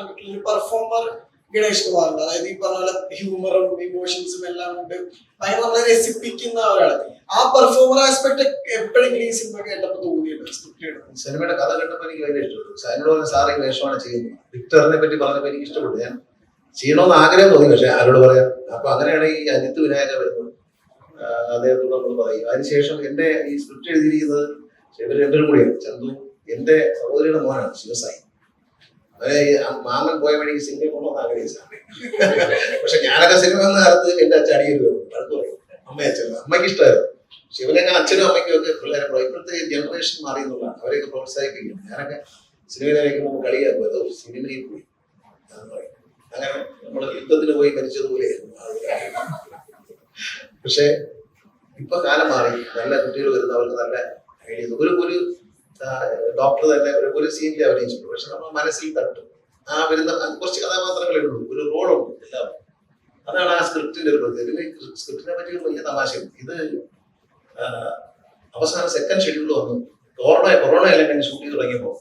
കണ്ടിട്ടുള്ള ഒരു പെർഫോമർ ഗണേഷ് കുമാറുണ്ട്. അതായത് ഈ പറഞ്ഞ പോലെ ഹ്യൂമറും ഇമോഷൻസും എല്ലാം ഉണ്ട്. ഭയങ്കര നമ്മളെ രസിപ്പിക്കുന്ന ഒരാൾ. ആ പെർഫോമർ ആസ്പെക്ട് എപ്പോഴെങ്കിലും ഈ സിനിമ കേട്ടപ്പോ തോന്നിയിട്ടുണ്ട്? സിനിമയുടെ കഥ കേട്ടപ്പോ എനിക്ക് ഭയങ്കര ഇഷ്ടപ്പെട്ടു. സാറിനോട് പറഞ്ഞ സാറ് വേഷമാണ് ചെയ്യുന്നത്. വിക്ടറിനെ പറ്റി പറഞ്ഞപ്പോ എനിക്ക് ഇഷ്ടപ്പെട്ടു. ഞാൻ ചെയ്യണമെന്ന് ആഗ്രഹം തോന്നി പക്ഷെ ആരോട് പറയാം? അപ്പൊ അങ്ങനെയാണ് ഈ അജിത്ത് വിനായക വരുന്നത്. അദ്ദേഹത്തോട് നമ്മൾ പറയും. അതിനുശേഷം എന്റെ ഈ സ്ക്രിപ്റ്റ് എഴുതിയിരിക്കുന്നത് ഇവർ രണ്ടും കൂടിയാണ്. എന്റെ സഹോദരിയുടെ മോനാണ് ശിവസായി. മാമൻ പോയ വഴിക്ക് സിനിമ കൊണ്ടുവന്ന് ആഗ്രഹിച്ചാണ് പക്ഷെ ഞാനൊക്കെ സിനിമ എന്ന കാലത്ത് എന്റെ അച്ഛൻ അടിയിൽ വരും അടുത്ത് പറയും അമ്മ അച്ഛൻ അമ്മയ്ക്ക് ഇഷ്ടമായിരുന്നു. ശിവനൊക്കെ അച്ഛനും അമ്മയ്ക്കും ഒക്കെ പിള്ളേരെ ഇപ്പോഴത്തെ ജനറേഷൻ മാറി എന്നുള്ളതാണ്. അവരെയൊക്കെ പ്രോത്സാഹിപ്പിക്കും ഞാനൊക്കെ സിനിമയിലേക്ക് നമുക്ക് കളിയാക്കും അതോ സിനിമയിൽ പോയി. അങ്ങനെ നമ്മൾ യുദ്ധത്തിന് പോയി മരിച്ചതുപോലെയായിരുന്നു പക്ഷെ ഇപ്പൊ കാലം മാറി. നല്ല കുട്ടികൾ വരുന്ന അവർക്ക് നല്ല ഐഡിയ ഒരു ഡോക്ടർ തന്നെ ഒരു ഒരു സീനിൽ അഭിനയിച്ചിട്ടുണ്ട്. പക്ഷെ നമ്മൾ മനസ്സിൽ തട്ടും. ആ വരുന്ന കുറച്ച് കഥാപാത്രങ്ങളേ ഉള്ളൂ. ഒരു റോളുണ്ട് എല്ലാം അതാണ് ആ സ്ക്രിപ്റ്റിന്റെ ഒരു പ്രത്യേകത. പിന്നെ സ്ക്രിപ്റ്റിനെ പറ്റി വലിയ തമാശയുണ്ട് ഇത് അവസാന സെക്കൻഡ് ഷെഡ്യൂൾ വന്നു. കൊറോണ കൊറോണ എല്ലാം ഷൂട്ട് ചെയ്ത് തുടങ്ങിയപ്പോൾ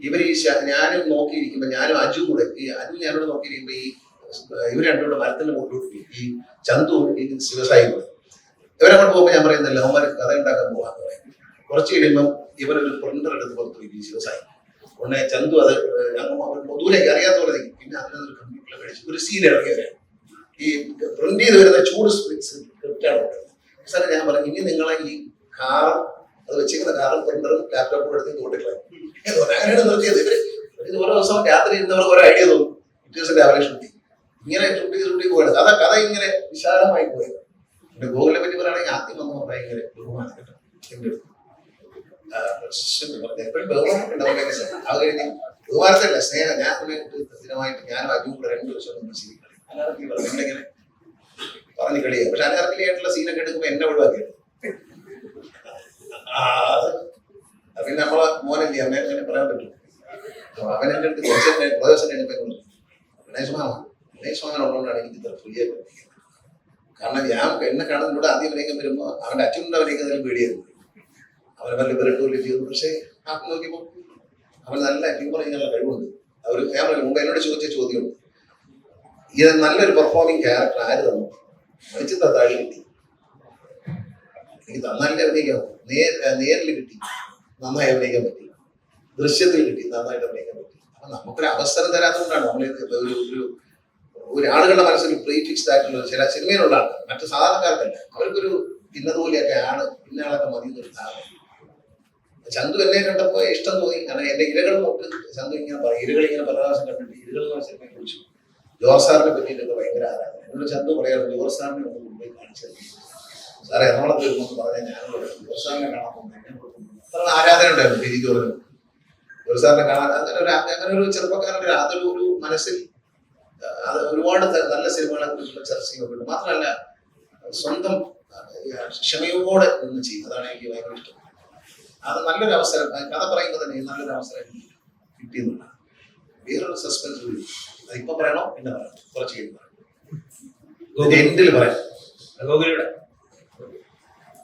ഇവർ ഈ ഞാനും നോക്കിയിരിക്കുമ്പോൾ ഞാനും അജു കൂടെ ഈ അജു ഞാനോട് നോക്കിയിരിക്കുമ്പോൾ ഈ ഇവർ രണ്ടുകൂടെ മരത്തിന്റെ മുകളിലോട്ട്. ഈ ചന്തു ഈ ശിവസായി കൂടെ ഇവരങ്ങോട്ട് പോകുമ്പോൾ ഞാൻ പറയുന്നില്ല അവന്മാർ കഥ ഉണ്ടാക്കാൻ പോവാൻ പറയും. കുറച്ച് കഴിയുമ്പോൾ ഇവരൊരു പ്രിന്റർ എടുത്ത് പുറത്തു ബിസിനസ് ശിവസായി ഉടനെ ചന്തു അത് ദൂരേക്ക് അറിയാത്ത പോലെ പിന്നെ അതിനൊരു കമ്പ്യൂട്ടറിൽ കഴിച്ച്. ഒരു സീൻ ഇറങ്ങിയവരെ ഈ പ്രിന്റ് ചെയ്ത് വരുന്ന ചൂട് സ്ക്രിപ്റ്റാണ് സാറേ ഞാൻ പറഞ്ഞു ഇനി നിങ്ങളെ ഈ കാർ അത് വെച്ചിരിക്കുന്ന കാറും പ്രിന്ററും ലാപ്ടോപ്പും എടുത്ത് തോട്ടിക്കളയും അങ്ങനെയാണ് നിർത്തിയത്. ഇവർ ഇത് ഓരോ ദിവസം രാത്രി ഇരുന്നവർക്ക് ഒരു ഐഡിയ തോന്നും. പിറ്റേഴ്സിന്റെ ദിവസം രാവിലെ ഷൂട്ട് ഇങ്ങനെ ചുട്ടി ചുട്ടി പോയത്. അതാ കഥ ഇങ്ങനെ വിശാലമായി പോയത്. പിന്നെ ഗോകുലിനെ പറ്റി പറയുകയാണെങ്കിൽ ആദ്യം വന്ന് ഭയങ്കര ബഹുമാനം കേട്ടോ എന്റെ അടുത്ത്. എപ്പോഴും ബഹുമാനം ഉണ്ടാവില്ല അത് കഴിഞ്ഞ് സ്നേഹം. ഞാൻ സ്ഥിരമായിട്ട് ഞാനും കൂടെ രണ്ട് ദിവസം നിങ്ങളിങ്ങനെ പറഞ്ഞു കളിയാ പക്ഷെ അനാർക്കലി ആയിട്ടുള്ള സീനൊക്കെ എടുക്കുമ്പോൾ എന്നെ ഒഴിവാക്കിയത് അത് അത് പിന്നെ നമ്മളെ മോനല്ലേ അവനെ അങ്ങനെ പറയാൻ പറ്റും. അവൻ അടുത്ത് കുറച്ച് പ്രദേശം കഴിഞ്ഞപ്പോൾ എനിക്ക് കാരണം ഞാൻ എന്നെ കാണുന്ന ആദ്യം അഭിനയിക്കാൻ വരുമ്പോൾ അവന്റെ അച്ഛനുണ്ട് അതിൽ പേടിയായിരുന്നു. അവനെ നല്ല വിരട്ടൂലി ചെയ്തു പക്ഷേ ആ നോക്കിയപ്പോൾ അവർ നല്ല ഹ്യൂമർ ചെയ്യാനുള്ള കഴിവുണ്ട്. അവർ ഞാൻ മുമ്പ് എന്നോട് ചോദിച്ച ചോദ്യമുണ്ട്. ഇത് നല്ലൊരു പെർഫോമിങ് ക്യാരക്ടർ ആര് തന്നു? മരിച്ചത് താഴെ കിട്ടി. എനിക്ക് നന്നായിട്ട് അഭിനയിക്കാൻ. നേ- നേരിൽ കിട്ടി. നന്നായി അഭിനയിക്കാൻ പറ്റി. ദൃശ്യത്തിൽ കിട്ടി. നന്നായിട്ട് അഭിനയിക്കാൻ പറ്റി. അപ്പൊ നമുക്കൊരു അവസരം തരാത്തതുകൊണ്ടാണ് നമ്മളെ ഒരു ഒരു ഒരു ആളുകളുടെ മനസ്സിൽ പ്രീ ഫിക്സ് ആയിട്ടുള്ള ചില സിനിമയിലുള്ള ആൾക്കാർ മറ്റു സാധാരണക്കാർക്കല്ല. അവർക്കൊരു ഇന്നതുപോലെയൊക്കെ ആണ് ഇന്നയാളൊക്കെ മതി ധാരണ. ചന്തു എന്നെ കണ്ടപ്പോ ഇഷ്ടം തോന്നി. കാരണം എന്റെ ഇരകൾ നോക്ക് ചന്തു ഇങ്ങനെ പറയും ഇരകൾ ഇങ്ങനെ പ്രാവശ്യം കണ്ടിട്ട് ഇരകൾ എന്ന സിനിമയെ കുറിച്ചു ജോർ സാറിനെ പറ്റിയിട്ടൊക്കെ ഭയങ്കര ആരാധന എന്നോട് ചന്തു പറയാറുണ്ട് ജോർ സാറിനെ ഒന്ന് മുമ്പിൽ കാണിച്ചത് സാറേ എറണാകുളത്ത് വരുമ്പോൾ പറഞ്ഞാൽ ഞാനോട് ജോർ സാറിനെ കാണാൻ പോകുന്നു അത്ര ആരാധന ഉണ്ടായിരുന്നു പി. ജി. ജോറിന് ജോർ സാറിനെ കാണാൻ അങ്ങനെ ഒരു അങ്ങനെ ഒരു ചെറുപ്പക്കാരുടെ അതൊരു ഒരു മനസ്സിൽ അത് ഒരുപാട് നല്ല സിനിമകളെ കുറിച്ചുള്ള ചർച്ചയൊക്കെ ഉണ്ട്. മാത്രമല്ല സ്വന്തം ക്ഷമയോടെ നിന്ന് ചെയ്യും. അതാണ് എനിക്ക് ഭയങ്കര ഇഷ്ടം. അത് നല്ലൊരു അവസരം കഥ പറയുമ്പോൾ തന്നെ നല്ലൊരു അവസരം കിട്ടിയതുകൊണ്ടാണ് വേറൊരു സസ്പെൻസ് കൂടി. അതിപ്പോ പറയണോ? പിന്നെ പറയാം കുറച്ച് കഴിയുമ്പോൾ എൻഡിൽ പറയാം ഗോകുലിയുടെ